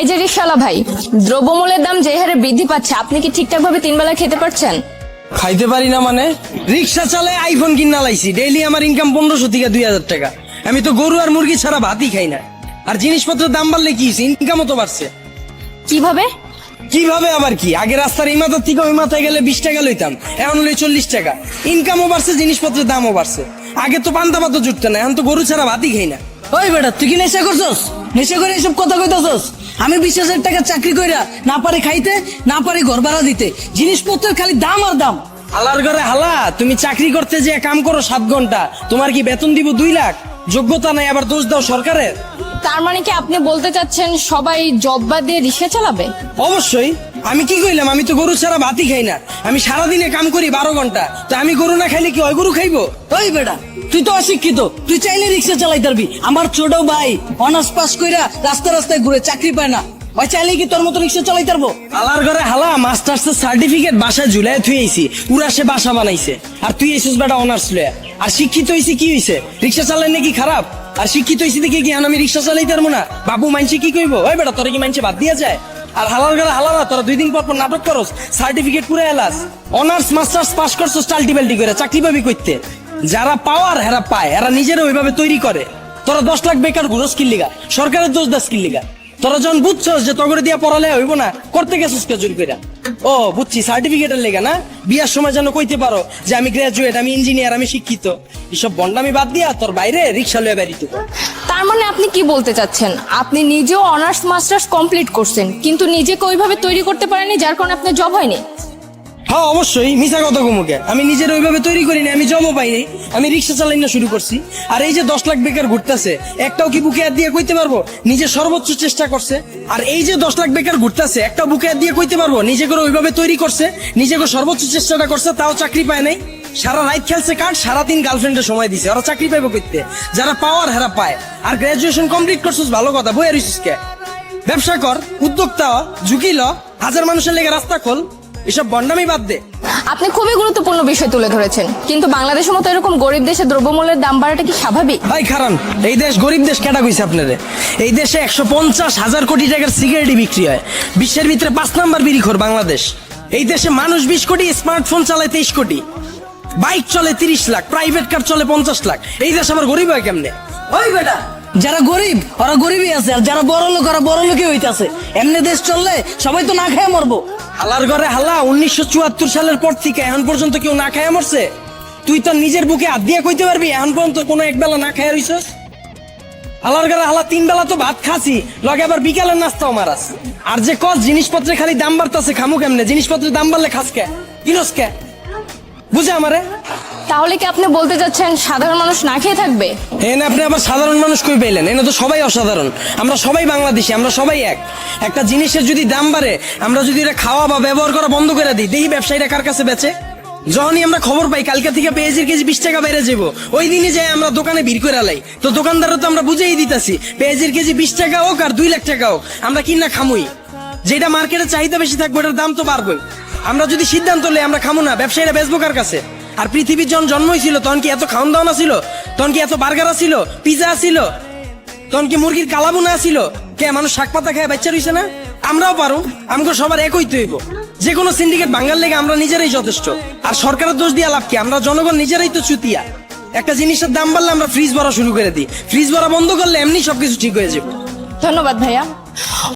এই যে রিক্সাওয়ালা ভাই দ্রব্যমূল্যের দাম যে হারে বৃদ্ধি পাচ্ছে আপনি কি ঠিকঠাক ভাবে তিন বেলা খেতে পারছেন? খাইতে পারি না মানে? রিক্সা চালে আইফোন কিনা লাইছি ডেইলি আমার ইনকাম পনেরোশো থেকে দুই হাজার টাকা। আমি তো গরু আর মুরগি ছাড়া ভাতই খাই না। আর জিনিসপত্রের দাম বাড়লে কি ইনকামও তো বাড়ছে। কীভাবে? কীভাবে আবার কি? আগে রাস্তার এই মাথার থেকে ওই মাথায় গেলে বিশ টাকা লইতাম এখন লই চল্লিশ টাকা। ইনকামও বাড়ছে জিনিসপত্রের দামও বাড়ছে। আগে তো পান্তা পাতো জুটতো না এখন তো গরু ছাড়া ভাতই খাই না। ওই বেটা তুই কি নেশা করছস? নেশা করে এসব কথা কইতাছস? আমি বিশ হাজার টাকা চাকরি কইরা না পারে খাইতে না পারি ঘর ভাড়া দিতে। জিনিসপত্রের খালি দাম আর দাম। হালার ঘরে হালা তুমি চাকরি করতে যে কাম করো সাত ঘণ্টা তোমার কি বেতন দিব দুই লাখ? যোগ্যতা নাই আবার দোষ দাও সরকারের? তার মানে কি আপনি বলতে চাচ্ছেন সবাই জব বাদ দিয়ে রিক্সা চালাবে? অবশ্যই। আমি কি কইলাম? আমি তো গরু ছাড়া ভাতই খাই না। আমি সারাদিনে কাম করি বারো ঘণ্টা। তো আমি গরু না খাইলে কি ওই গরু খাইবো? ওই বেটা, তুই তো অশিক্ষিত। তুই চাইলে রিক্সা চালাই পারবি। আমার ছোট ভাই অনার্স পাস কইরা রাস্তা রাস্তায় ঘুরে চাকরি পায় না। ওই চাইলে কি তোর মতো রিক্সা চালাই পারব? হালার ঘরে হালা, মাস্টার্স সার্টিফিকেট, বাসায় ঝুলাই থুই আইছি। পুরা সে বাসা বানাইছে। আর তুই এসেছিস বেটা অনার্স লয়া আর শিক্ষিত হইছি কি হইছে? রিক্সা চালাই নাকি খারাপ? আর শিক্ষিত হইছি দেখি কি আমি রিক্সা চালাই পারব না? বাবু মানছে কি কইবো? ওই বেটা, তোরা কি মানছে বাদ দিয়া যায়? আর হালার ঘরে হালা না তোরা দুই দিন পর পর নাটক করস সার্টিফিকেট পুরো এলাস অনার্স মাস্টার্স পাস করছস টাল্টিবেল্টি করে, চাকরি পাবি কইতে। যারা পাওয়ার হেরা পায়, এরা নিজেরা ওইভাবে তৈরি করে। তোরা দশ লাখ বেকার ঘুরো স্কিল লিগা সরকারের দোষ দা স্কিল লিগা তোরা যখন বুঝছস যে তগরে দিয়া পড়ালে হইব না, করতে গেছিস কে জোর কইরা? ও, বুঝছি সার্টিফিকেটের লেগা না? বিয়ার সময় যেন কইতে পারো যে আমি গ্রাজুয়েট আমি ইঞ্জিনিয়ার আমি শিক্ষিত। এসব বন্ডামি বাদ দিয়া তোর বাইরে রিক্সা লয়ে বেরিত তার মানে আপনি কি বলতে চাচ্ছেন? আপনি নিজেও অনার্স মাস্টার্স কমপ্লিট করছেন, কিন্তু নিজেকে ওইভাবে তৈরি করতে পারেননি যার কারণে আপনার জব হয়নি? হ্যাঁ অবশ্যই মিশা কথা গুমুকে আমি নিজের ওইভাবে তৈরি করিনি, আমি জমও পাইনি। আমি রিক্সা চালাই না শুরু করছি। আর এই যে দশ লাখ বেকার ঘুরতেছে, একটাও কি বুকে হাত দিয়ে কইতে পারব? নিজে সর্বোচ্চ চেষ্টা করছে। আর এই যে দশ লাখ বেকার ঘুরতেছে একটা বুকে হাত দিয়ে কইতে পারব? নিজে করে ওইভাবে তৈরি করছে নিজে করে সর্বোচ্চ চেষ্টাটা করছে, তাও চাকরি পায় নাই। সারা রাত খেলছে কার সারাদিন গার্লফ্রেন্ডের সময় দিছে। ওরা চাকরি পাইবো করতে যারা পাওয়ার হেরা পায়। আর গ্রাজুয়েশন কমপ্লিট করছিস ভালো কথা বই আর কে? ব্যবসা কর উদ্যোক্তা ঝুঁকি ল হাজার মানুষের লেগে রাস্তা খোল এসব বন্ডামি বাদ দে। আপনি খুবই গুরুত্বপূর্ণ বিষয় তুলে ধরেছেন। কিন্তু বাংলাদেশের মতো এরকম গরিব দেশে দ্রব্যমূল্যের দাম বাড়াটা কি স্বাভাবিক? ভাই কারণ এই দেশ গরিব দেশ কেটা কইছে আপনারে? এই দেশে একশো পঞ্চাশ হাজার কোটি টাকার সিগারেটই বিক্রি হয়। বিশ্বের ভিতরে পাঁচ নাম্বার বিরিখোর বাংলাদেশ। এই দেশে মানুষ বিশ কোটি স্মার্টফোন চালায় তেইশ কোটি। বাইক চলে তিরিশ লাখ প্রাইভেট কার চলে পঞ্চাশ লাখ। এই দেশ আবার গরিব হয় কেমনে? ওই বেটা, যারা গরিব, ওরা গরিবই আছে, আর যারা বড় লোক, ওরা বড় লোকই হইতাছে। এমনি দেশ চললে সবাই তো না খেয়ে মরবো। হালার ঘরে হালা, উনিশশো চুয়াত্তর সালের পর থেকে এখন পর্যন্ত কেউ না খায় মরছে। তুই তো নিজের বুকে হাত দিয়ে কইতে পারবি, এখন পর্যন্ত কোনো এক বেলা না খায় রইছস? হালার ঘরে হালা, তিন বেলা তো ভাত খাসি, লগে আবার বিকালের নাস্তাও মারাস আর যে কস, জিনিসপত্রের খালি দাম বাড়তাছে, খামু কেমনে? জিনিসপত্রের দাম বাড়লে খাস কে? কিনস কে? বুঝে আমারে? তাহলে কি আপনি বলতে চাচ্ছেন সাধারণ মানুষ না খেয়ে থাকবে? এনে আপনি আবার সাধারণ মানুষ কই পেলেন এনে তো সবাই অসাধারণ। আমরা সবাই বাংলাদেশি আমরা সবাই এক। একটা জিনিসের যদি দাম বাড়ে আমরা যদি এটা খাওয়া বা ব্যবহার করা বন্ধ করে দিই দেখি ব্যবসায়ীরা কার কাছে বেচে? যখনই আমরা খবর পাই কালকে থেকে পেঁয়াজের কেজি বিশ টাকা বেড়ে যাব ওই দিনই যাই আমরা দোকানে ভিড় করে আলাই তো দোকানদারও তো আমরা বুঝেই দিতেছি পেঁয়াজের কেজি বিশ টাকা হোক আর দুই লাখ টাকা হোক আমরা কিনা খামুই। যেটা মার্কেটে চাহিদা বেশি থাকবে ওটার দাম তো বাড়বে আমরা যদি সিদ্ধান্ত লই আমরা খামু না। ব্যবসায়ীরা বেচবো কার কাছে। আর পৃথিবীর যখন জন্ম হয়েছিল তখন কি এত খাওয়ান দাওয়ান ছিল তখন কি এত বার্গার ছিল পিজা ছিল তখন কি মুরগির কালাবুনা ছিল কে, মানুষ শাক পাতা খায় বাচ্চা রইছে না? আমরাও পারো আমাকে সবার একই তৈব। যে কোনো সিন্ডিকেট ভাঙ্গার লেগে আমরা নিজেরাই যথেষ্ট। আর সরকারের দোষ দিয়া লাভ কি? আমরা জনগণ নিজেরাই তো চুতিয়া। একটা জিনিসের দাম বাড়লে আমরা ফ্রিজ ভরা শুরু করে দিই। ফ্রিজ ভরা বন্ধ করলে এমনি সবকিছু ঠিক হয়ে যাবে। ধন্যবাদ ভাইয়া।